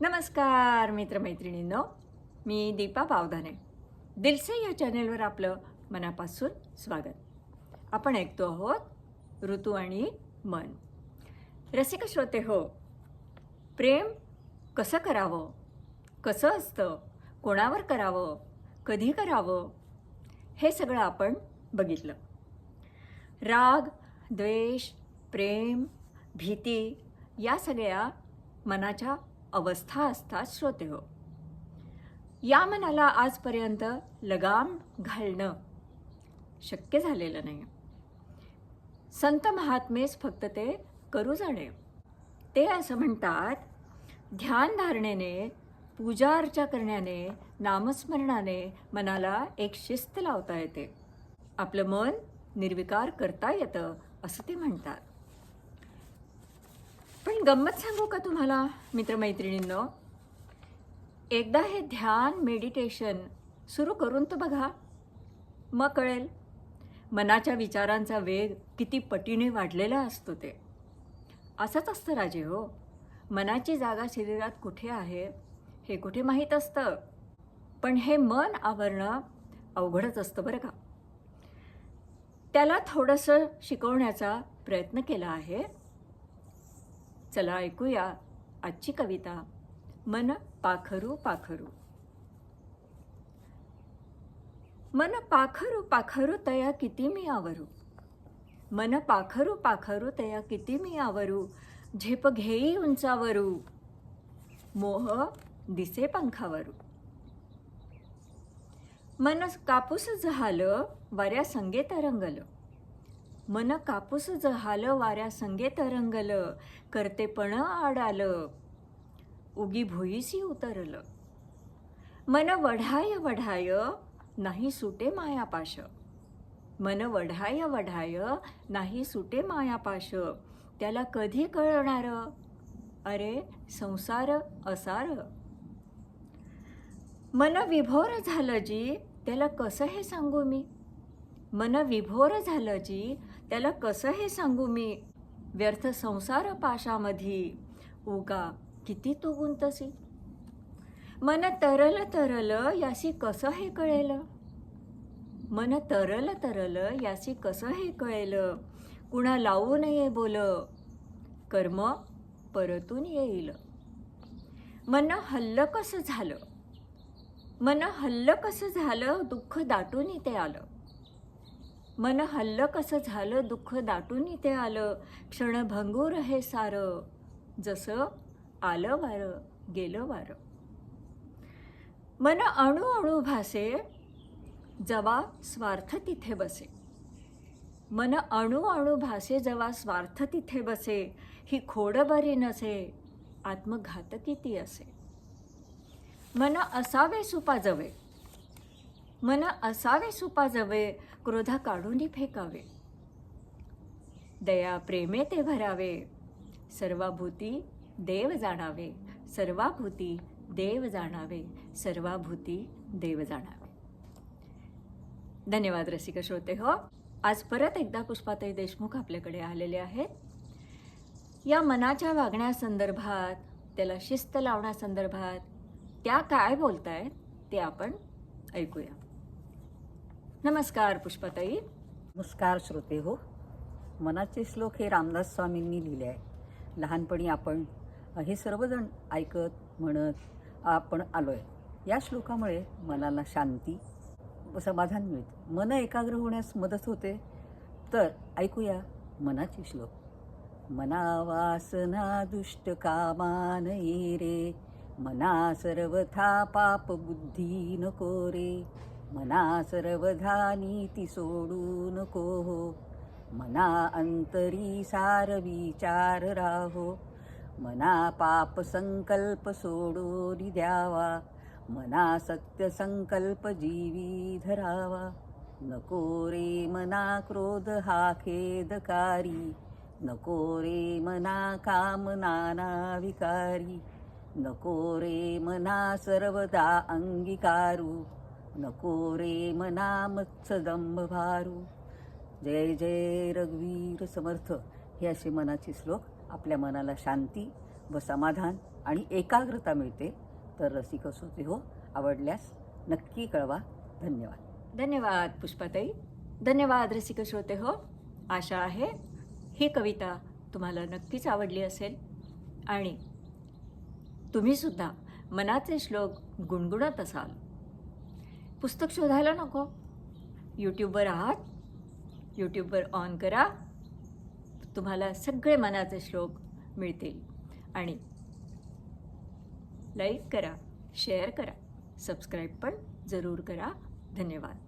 नमस्कार मित्रमैत्रिणींनो. मी दीपा पावधाने दिलसे या चॅनेलवर आपलं मनापासून स्वागत. आपण ऐकतो आहोत ऋतू आणि मन. रसिक श्रोते हो प्रेम कसं करावं? कसं असतं? कोणावर करावं? कधी करावं? हे सगळं आपण बघितलं. राग द्वेष प्रेम भीती या सगळ्या मनाच्या अवस्था असतात श्रोते हो. या मनाला आजपर्यंत लगाम घालणं शक्य झालेलं नाही. संत महात्मेच फक्त ते करू जाणे. ते असं म्हणतात ध्यान धारणेने पूजा अर्चा करण्याने नामस्मरणाने मनाला एक शिस्त लावता येते. आपलं मन निर्विकार करता येतं असं ते म्हणतात. गंमत सांगू का तुम्हाला मित्रमैत्रिणींनो? एकदा हे ध्यान मेडिटेशन सुरू करून तर बघा. मग कळेल मनाच्या विचारांचा वेग किती पटीने वाढलेला असतो ते. असंच असतं राजे हो. मनाची जागा शरीरात कुठे आहे हे कुठे माहीत असतं? पण हे मन आवरणं अवघडच असतं बरं का. त्याला थोडंसं शिकवण्याचा प्रयत्न केला आहे. चला ऐकूया आजची कविता. मन पाखरू पाखरू. मन पाखरू पाखरू तया किती मी आवरू. मन पाखरू पाखरू तया किती मी आवरू. झेप घेई उंचावरू. मोह दिसे पंखावरू. मन कापूस झालं वाऱ्या संगे तरंगलं मन कापूस जहालं वाऱ्या संगे तरंगलं करतेपण आडालं. उगी भुईसी उतरलं. मन वढाय वढाय नाही सुटे मायापाश. मन वढाय वढाय नाही सुटे मायापाश. त्याला कधी कळणार? अरे संसार असार. मन विभोर झालं जी त्याला कसं हे सांगू मी? मन विभोर झालं जी त्याला कसं हे सांगू मी? व्यर्थ संसार पाशामधी. उगा किती तू गुंतसी? मन तरल तरल यासी कसं हे कळेल? मन तरल तरल यासी कसं हे कळेल? कुणा लावू नये बोल? कर्म परतून येईल. मन हल्ल कसं झालं? मन हल्ल कसं झालं? दुःख दाटून इथे आलं. मन हल्लं कसं झालं दुःख दाटून इथे आलं क्षणभंगूर हे सारं. जसं आलं वारं गेलं वारं. मन अणू अणू भासे जवा स्वार्थ तिथे बसे. मन अणू अणू भासे जवा स्वार्थ तिथे बसे. ही खोड बरी नसे आत्मघातकी ती असे. मन असावे सुपाजवे मन असावे सुपाजवे क्रोधा काढून फेकावे. दया प्रेमे ते भरावे. सर्वाभूती देव जाणावे. सर्वाभूती देव जाणावे. सर्वाभूती देव जाणावे. धन्यवाद रसिक श्रोते हो. आज परत एकदा पुष्पाताई देशमुख आपल्याकडे आलेले आहेत. या मनाच्या वागण्यासंदर्भात त्याला शिस्त लावण्यासंदर्भात त्या काय बोलतायत ते आपण ऐकूया. नमस्कार पुष्पाताई. नमस्कार श्रोते हो. मनाचे श्लोक हे रामदास स्वामींनी लिहिले आहे लहानपणी आपण हे सर्वजण ऐकत म्हणत आपण आलो आहे या श्लोकामुळे मनाला शांती व समाधान मिळते. मन एकाग्र होण्यास मदत होते. तर ऐकूया मनाचे श्लोक. मना वासना दुष्ट कामान ये रे मना सर्वथा पाप बुद्धी नको रे. मना सर्वधानी ती सोडू नको हो. मना अंतरी सार विचार राहो. मना पाप संकल्प सोडून द्यावा. मना सत्य संकल्प जीवी धरावा. नको रे मना क्रोध हा खेदकारी. नको रे मना काम नाना विकारी. नको रे मना सर्वदा अंगीकारू. नको रे मना मत्सदंभ भारू जय जय रघुवीर समर्थ. हे असे मनाचे श्लोक आपल्या मनाला शांती व समाधान आणि एकाग्रता मिळते. तर रसिक श्रोते हो आवडल्यास नक्की कळवा. धन्यवाद. धन्यवाद पुष्पाताई. धन्यवाद रसिक श्रोते हो. आशा आहे ही कविता तुम्हाला नक्कीच आवडली असेल. आणि तुम्हीसुद्धा मनाचे श्लोक गुणगुणत असाल. पुस्तक शोधायला नको. यूट्यूबवर आहात यूट्यूबवर ऑन करा. तुम्हाला सगळे मनाचे श्लोक मिळतील. आणि लाईक करा शेअर करा. सबस्क्राईब पण जरूर करा. धन्यवाद.